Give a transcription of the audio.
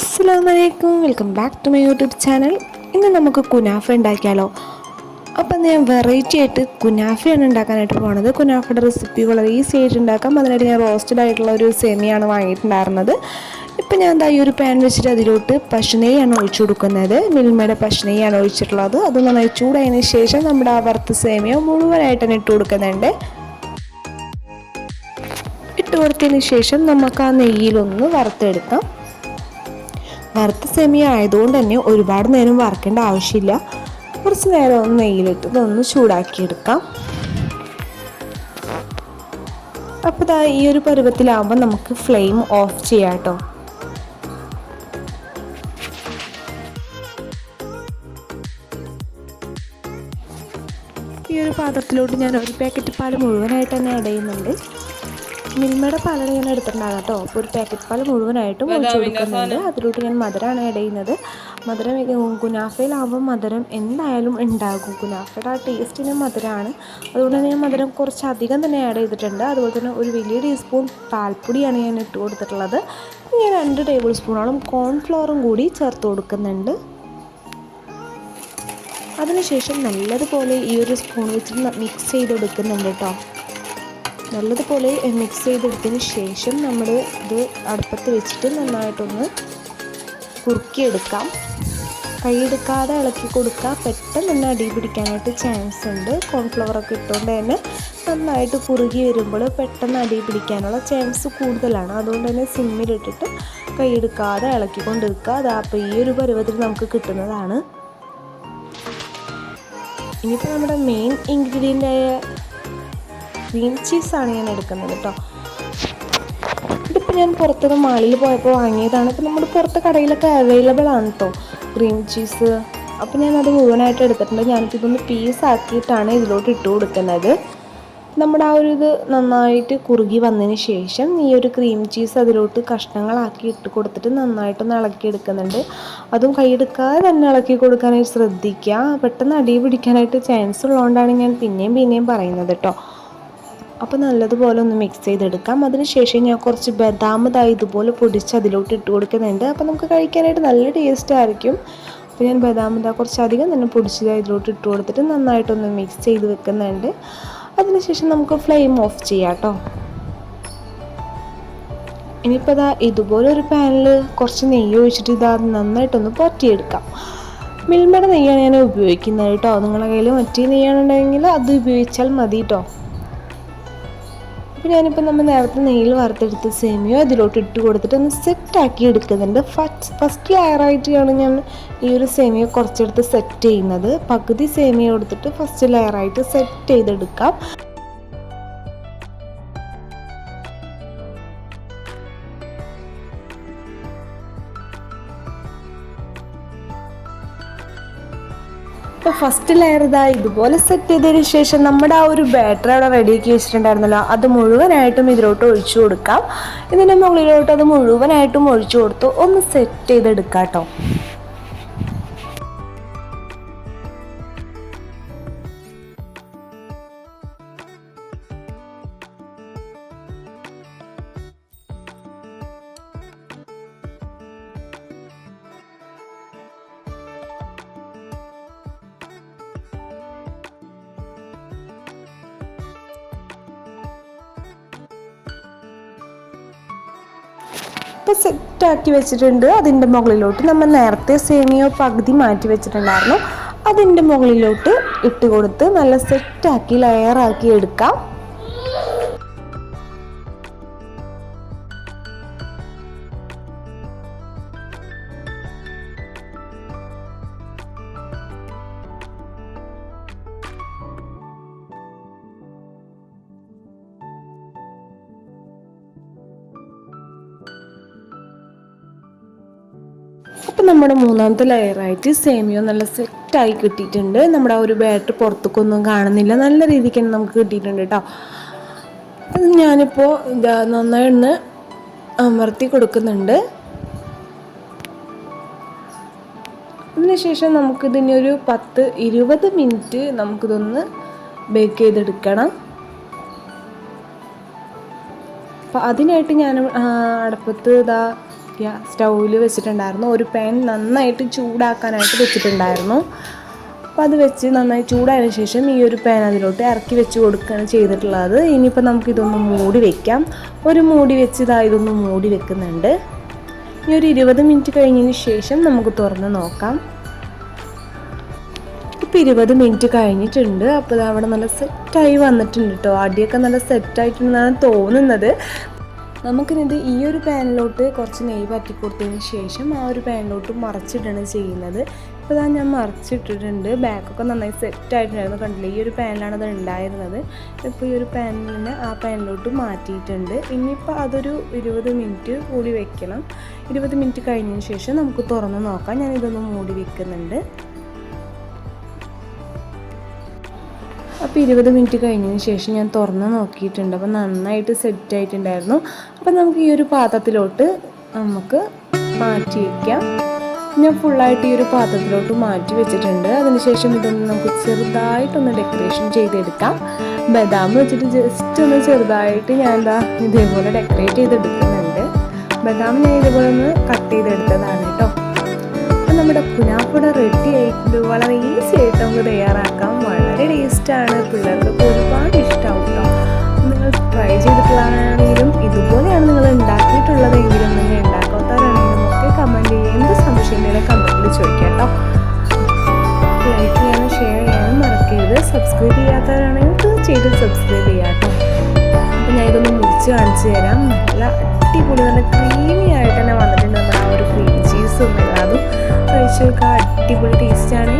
അസ്സാമലൈക്കും welcome back to my YouTube channel. ഇന്ന് നമുക്ക് കുനാഫ ഉണ്ടാക്കിയാലോ? അപ്പം ഞാൻ വെറൈറ്റി ആയിട്ട് കുനാഫയാണ് ഉണ്ടാക്കാനായിട്ട് പോണത്. കുനാഫയുടെ റെസിപ്പി വളരെ ഈസി ആയിട്ട് ഉണ്ടാക്കാം. അതിനായിട്ട് ഞാൻ റോസ്റ്റഡ് ആയിട്ടുള്ള ഒരു സെമിയാണ് വാങ്ങിയിട്ടുണ്ടായിരുന്നത്. ഇപ്പം ഞാൻ എന്താ ഈ ഒരു പാൻ വെച്ചിട്ട് അതിലോട്ട് പശുനെയ്യാണ് ഒഴിച്ചു കൊടുക്കുന്നത്. മിൽമയുടെ പശുനെയ്യാണ് ഒഴിച്ചിട്ടുള്ളത്. അത് നന്നായി ചൂടായതിനു ശേഷം നമ്മുടെ ആ വറുത്ത സേമിയ മുഴുവനായിട്ട് തന്നെ ഇട്ട് കൊടുക്കുന്നുണ്ട്. ഇട്ട് കൊടുത്തതിന് ശേഷം നമുക്ക് ആ നെയ്യിലൊന്ന് വറുത്തെടുക്കാം. വറുത്ത സെമി ആയതുകൊണ്ട് തന്നെ ഒരുപാട് നേരം വറക്കേണ്ട ആവശ്യമില്ല. കുറച്ച് നേരം ഒന്ന് നെയ്യിലിട്ട് ഇതൊന്ന് ചൂടാക്കിയെടുക്കാം. അപ്പോൾ ഇതാ ഈ ഒരു പരുവത്തിലാവുമ്പോൾ നമുക്ക് ഫ്ലെയിം ഓഫ് ചെയ്യാം കേട്ടോ ഈ ഒരു പാത്രത്തിലോട്ട് ഞാൻ ഒരു പാക്കറ്റ് പാൽ മുഴുവനായിട്ട് തന്നെ ആഡ് ചെയ്യുന്നുണ്ട് മിൽമയുടെ പാലാണ് ഞാൻ എടുത്തിട്ടുണ്ടാകാം കേട്ടോ. അപ്പോൾ ഒരു പാക്കറ്റ് പാൽ മുഴുവനായിട്ടും ഒഴിച്ചു കൊടുക്കുന്നുണ്ട്. അതിലോട്ട് ഞാൻ മധുരമാണ് ആഡ് ചെയ്യുന്നത്. മധുരം കുനാഫയിലാവുമ്പോൾ മധുരം എന്തായാലും ഉണ്ടാകും. കുനാഫയുടെ ആ ടേസ്റ്റിന് മധുരമാണ് അതുകൊണ്ട് തന്നെ ഞാൻ മധുരം കുറച്ച് അധികം തന്നെ ആഡ് ചെയ്തിട്ടുണ്ട്. അതുപോലെ തന്നെ ഒരു വലിയ ടീസ്പൂൺ പാൽപ്പൊടിയാണ് ഞാൻ ഇട്ട് കൊടുത്തിട്ടുള്ളത്. ഞാൻ രണ്ട് ടേബിൾ സ്പൂണോളം കോൺഫ്ലോറും കൂടി ചേർത്ത് കൊടുക്കുന്നുണ്ട്. അതിനുശേഷം നല്ലതുപോലെ ഈ ഒരു സ്പൂൺ വെച്ചിട്ട് മിക്സ് ചെയ്തെടുക്കുന്നുണ്ട് കേട്ടോ. നല്ലതുപോലെ മിക്സ് ചെയ്തെടുത്തതിന് ശേഷം നമ്മൾ ഇത് അടുപ്പത്ത് വെച്ചിട്ട് നന്നായിട്ടൊന്ന് കുറുക്കിയെടുക്കാം. കൈയെടുക്കാതെ ഇളക്കി കൊടുക്കുക പെട്ടെന്ന് തന്നെ അടി പിടിക്കാനായിട്ട് ചാൻസ് ഉണ്ട്. കോൺഫ്ലവറൊക്കെ ഇട്ടുകൊണ്ട് തന്നെ നന്നായിട്ട് കുറുകി വരുമ്പോൾ പെട്ടെന്ന് അടി പിടിക്കാനുള്ള ചാൻസ് കൂടുതലാണ്. അതുകൊണ്ട് തന്നെ സിമ്മിലിട്ടിട്ട് കൈയെടുക്കാതെ ഇളക്കിക്കൊണ്ടിരിക്കുക അത് അപ്പോൾ ഈ ഒരു പരുവത്തിൽ നമുക്ക് കിട്ടുന്നതാണ്. ഇനിയിപ്പോൾ നമ്മുടെ മെയിൻ ഇൻഗ്രീഡിയന്റായ ക്രീം ചീസാണ് ഞാൻ എടുക്കുന്നത് കേട്ടോ ഇതിപ്പോൾ ഞാൻ പുറത്തുനിന്ന് മാളിൽ പോയപ്പോൾ വാങ്ങിയതാണ്. ഇപ്പോൾ നമ്മുടെ പുറത്ത് കടയിലൊക്കെ അവൈലബിൾ ആണ് കേട്ടോ ക്രീം ചീസ് അപ്പോൾ ഞാനത് മുഴുവനായിട്ട് എടുത്തിട്ടുണ്ട്. ഞാനിപ്പോൾ ഇതൊന്ന് പീസ് ആക്കിയിട്ടാണ് ഇതിലോട്ട് ഇട്ട് കൊടുക്കുന്നത്. നമ്മുടെ ആ ഒരു ഇത് നന്നായിട്ട് കുറുകി വന്നതിന് ശേഷം ഈ ഒരു ക്രീം ചീസ് അതിലോട്ട് കഷ്ണങ്ങളാക്കി ഇട്ട് കൊടുത്തിട്ട് നന്നായിട്ടൊന്ന് ഇളക്കി എടുക്കുന്നുണ്ട്. അതും കൈയെടുക്കാതെ തന്നെ ഇളക്കി കൊടുക്കാനായിട്ട് ശ്രദ്ധിക്കുക. പെട്ടെന്ന് അടി പിടിക്കാനായിട്ട് ചാൻസ് ഉള്ളതുകൊണ്ടാണ് ഞാൻ പിന്നെയും പിന്നെയും പറയുന്നത് കേട്ടോ അപ്പോൾ നല്ലതുപോലെ ഒന്ന് മിക്സ് ചെയ്തെടുക്കാം. അതിനുശേഷം ഞാൻ കുറച്ച് ബദാമതായി ഇതാ ഇതുപോലെ പൊടിച്ച് അതിലോട്ട് ഇട്ട് കൊടുക്കുന്നുണ്ട്. അപ്പോൾ നമുക്ക് കഴിക്കാനായിട്ട് നല്ല ടേസ്റ്റ് ആയിരിക്കും. അപ്പോൾ ഞാൻ ബദാമത കുറച്ചധികം തന്നെ പൊടിച്ചതായി ഇതിലോട്ട് ഇട്ട് കൊടുത്തിട്ട് നന്നായിട്ടൊന്ന് മിക്സ് ചെയ്ത് വെക്കുന്നുണ്ട്. അതിനുശേഷം നമുക്ക് ഫ്ലെയിം ഓഫ് ചെയ്യാം കേട്ടോ ഇനിയിപ്പോൾ ഇതാ ഇതുപോലെ ഒരു പാനിൽ കുറച്ച് നെയ്യ് ഒഴിച്ചിട്ട് ഇതാ നന്നായിട്ടൊന്ന് പൊറ്റിയെടുക്കാം മിൽമയുടെ നെയ്യാണ് ഞാൻ ഉപയോഗിക്കുന്നത് കേട്ടോ നിങ്ങളുടെ കയ്യിൽ മറ്റേ നെയ്യാണുണ്ടെങ്കിൽ അത് ഉപയോഗിച്ചാൽ മതി കേട്ടോ അപ്പോൾ ഞാനിപ്പോൾ നമ്മൾ നേരത്തെ നെയ്യിൽ വറുത്തെടുത്ത സേമിയോ അതിലോട്ട് ഇട്ട് കൊടുത്തിട്ട് ഒന്ന് സെറ്റാക്കി എടുക്കുന്നുണ്ട്. ഫസ്റ്റ് ഫസ്റ്റ് ലെയറായിട്ടാണ് ഞാൻ ഈ ഒരു സേമിയോ കുറച്ചെടുത്ത് സെറ്റ് ചെയ്യുന്നത്. പകുതി സേമിയ എടുത്തിട്ട് ഫസ്റ്റ് ലെയറായിട്ട് സെറ്റ് ചെയ്തെടുക്കാം. അപ്പോൾ ഫസ്റ്റ് ലെയർ ഇതാ ഇതുപോലെ സെറ്റ് ചെയ്തതിന് ശേഷം നമ്മുടെ ആ ഒരു ബാറ്ററി അവിടെ റെഡിയാക്കി വെച്ചിട്ടുണ്ടായിരുന്നല്ലോ. അത് മുഴുവനായിട്ടും ഇതിലോട്ട് ഒഴിച്ചു കൊടുക്കാം. ഇതിന്റെ മുകളിലോട്ട് അത് മുഴുവനായിട്ടും ഒഴിച്ചു കൊടുത്തു ഒന്ന് സെറ്റ് ചെയ്തെടുക്കാം കേട്ടോ ഇപ്പോൾ സെറ്റാക്കി വെച്ചിട്ടുണ്ട്. അതിന്റെ മുകളിലോട്ട് നമ്മൾ നേരത്തെ സേമിയോ പകുതി മാറ്റി വെച്ചിട്ടുണ്ടായിരുന്നു. അതിന്റെ മുകളിലോട്ട് ഇട്ട് കൊടുത്ത് നല്ല സെറ്റാക്കി ലെയറാക്കി എടുക്കാം. അപ്പം നമ്മുടെ മൂന്നാമത്തെ ലെയറായിട്ട് സേമിയോ നല്ല സെറ്റായി കിട്ടിയിട്ടുണ്ട്. നമ്മുടെ ആ ഒരു ബാറ്റർ പുറത്തേക്കൊന്നും കാണുന്നില്ല. നല്ല രീതിക്ക് തന്നെ നമുക്ക് കിട്ടിയിട്ടുണ്ട് കേട്ടോ ഞാനിപ്പോൾ ഇതാ നന്നായി ഒന്ന് അമർത്തി കൊടുക്കുന്നുണ്ട്. അതിനുശേഷം നമുക്കിതിനെ ഒരു പത്ത് ഇരുപത് മിനിറ്റ് നമുക്കിതൊന്ന് ബേക്ക് ചെയ്തെടുക്കണം. അപ്പം അതിനായിട്ട് ഞാൻ അടുപ്പത്ത് ഇതാ സ്റ്റൗവിൽ വെച്ചിട്ടുണ്ടായിരുന്നു. ഒരു പാൻ നന്നായിട്ട് ചൂടാക്കാനായിട്ട് വെച്ചിട്ടുണ്ടായിരുന്നു. അപ്പോൾ അത് വെച്ച് നന്നായി ചൂടായതിനു ശേഷം ഈ ഒരു പാൻ അതിലോട്ട് ഇറക്കി വെച്ച് കൊടുക്കുകയാണ് ചെയ്തിട്ടുള്ളത്. ഇനിയിപ്പോൾ നമുക്കിതൊന്ന് മൂടി വെക്കാം. ഒരു മൂടി വെച്ച് ഇതാ ഇതൊന്ന് മൂടി വെക്കുന്നുണ്ട്. ഇനി ഒരു ഇരുപത് മിനിറ്റ് കഴിഞ്ഞതിന് ശേഷം നമുക്ക് തുറന്ന് നോക്കാം. ഇപ്പോൾ ഇരുപത് മിനിറ്റ് കഴിഞ്ഞിട്ടുണ്ട്. അപ്പോൾ അവിടെ നല്ല സെറ്റായി വന്നിട്ടുണ്ട് കേട്ടോ അടിയൊക്കെ നല്ല സെറ്റായിട്ടുണ്ടെന്നാണ് തോന്നുന്നത്. നമുക്കിത് ഈ ഒരു പാനിലോട്ട് കുറച്ച് നെയ്യ് പറ്റി കൊടുത്തതിന് ശേഷം ആ ഒരു പാനിലോട്ട് മറിച്ചിട്ടാണ് ചെയ്യുന്നത്. ഇപ്പോൾ ഇതാ ഞാൻ മറിച്ചിട്ടിട്ടുണ്ട്. ബാക്കൊക്കെ നന്നായി സെറ്റായിട്ടുണ്ടായിരുന്നു കണ്ടില്ലേ? ഈ ഒരു പാനിലാണ് അത് ഉണ്ടായിരുന്നത്. ഇപ്പോൾ ഈ ഒരു പാനിലിന് ആ പാനിലോട്ട് മാറ്റിയിട്ടുണ്ട്. ഇനിയിപ്പോൾ അതൊരു ഇരുപത് മിനിറ്റ് കൂടി വെക്കണം. ഇരുപത് മിനിറ്റ് കഴിഞ്ഞതിന് ശേഷം നമുക്ക് തുറന്ന് നോക്കാം. ഞാൻ ഇതൊന്ന് മൂടി വെക്കുന്നുണ്ട്. അപ്പോൾ ഇരുപത് മിനിറ്റ് കഴിഞ്ഞതിന് ശേഷം ഞാൻ തുറന്ന് നോക്കിയിട്ടുണ്ട്. അപ്പോൾ നന്നായിട്ട് സെറ്റ് ആയിട്ടുണ്ടായിരുന്നു. അപ്പോൾ നമുക്ക് ഈ ഒരു പാത്രത്തിലോട്ട് നമുക്ക് മാറ്റി വയ്ക്കാം ഞാൻ ഫുള്ളായിട്ട് ഈ ഒരു പാത്രത്തിലോട്ട് മാറ്റി വെച്ചിട്ടുണ്ട്. അതിനുശേഷം ഇതൊന്ന് നമുക്ക് ചെറുതായിട്ടൊന്ന് ഡെക്കറേഷൻ ചെയ്തെടുക്കാം. ബദാം വെച്ചിട്ട് ജസ്റ്റ് ഒന്ന് ചെറുതായിട്ട് ഞാൻ എന്താ ഇതേപോലെ ഡെക്കറേറ്റ് ചെയ്തെടുക്കുന്നുണ്ട്. ബദാം ഞാൻ ഇതുപോലെ ഒന്ന് കട്ട് ചെയ്തെടുത്തതാണ് കേട്ടോ. അപ്പം നമ്മുടെ പുനാപ്പുട റെഡി ആയിട്ടുണ്ട് വളരെ ഈസി ആയിട്ട് നമുക്ക് തയ്യാറാക്കാം. ലൈക്ക് ചെയ്യാനും ഷെയർ ചെയ്യാനും മറക്കരുത്. സബ്സ്ക്രൈബ് ചെയ്യാത്തവരാണെങ്കിൽ തീർച്ചയായിട്ടും സബ്സ്ക്രൈബ് ചെയ്യാട്ടോ. കേട്ടോ അപ്പോൾ ഞാൻ ഇതൊന്ന് മുറിച്ച് കാണിച്ചു തരാം. നല്ല അടിപൊളി നല്ല ക്രീമി ആയിട്ട് തന്നെ വന്നിട്ടുണ്ട് നമ്മുടെ ആ ഒരു ക്രീം ചീസും എല്ലാതും. കഴിച്ചു അടുത്ത അടിപൊളി ടേസ്റ്റാണ്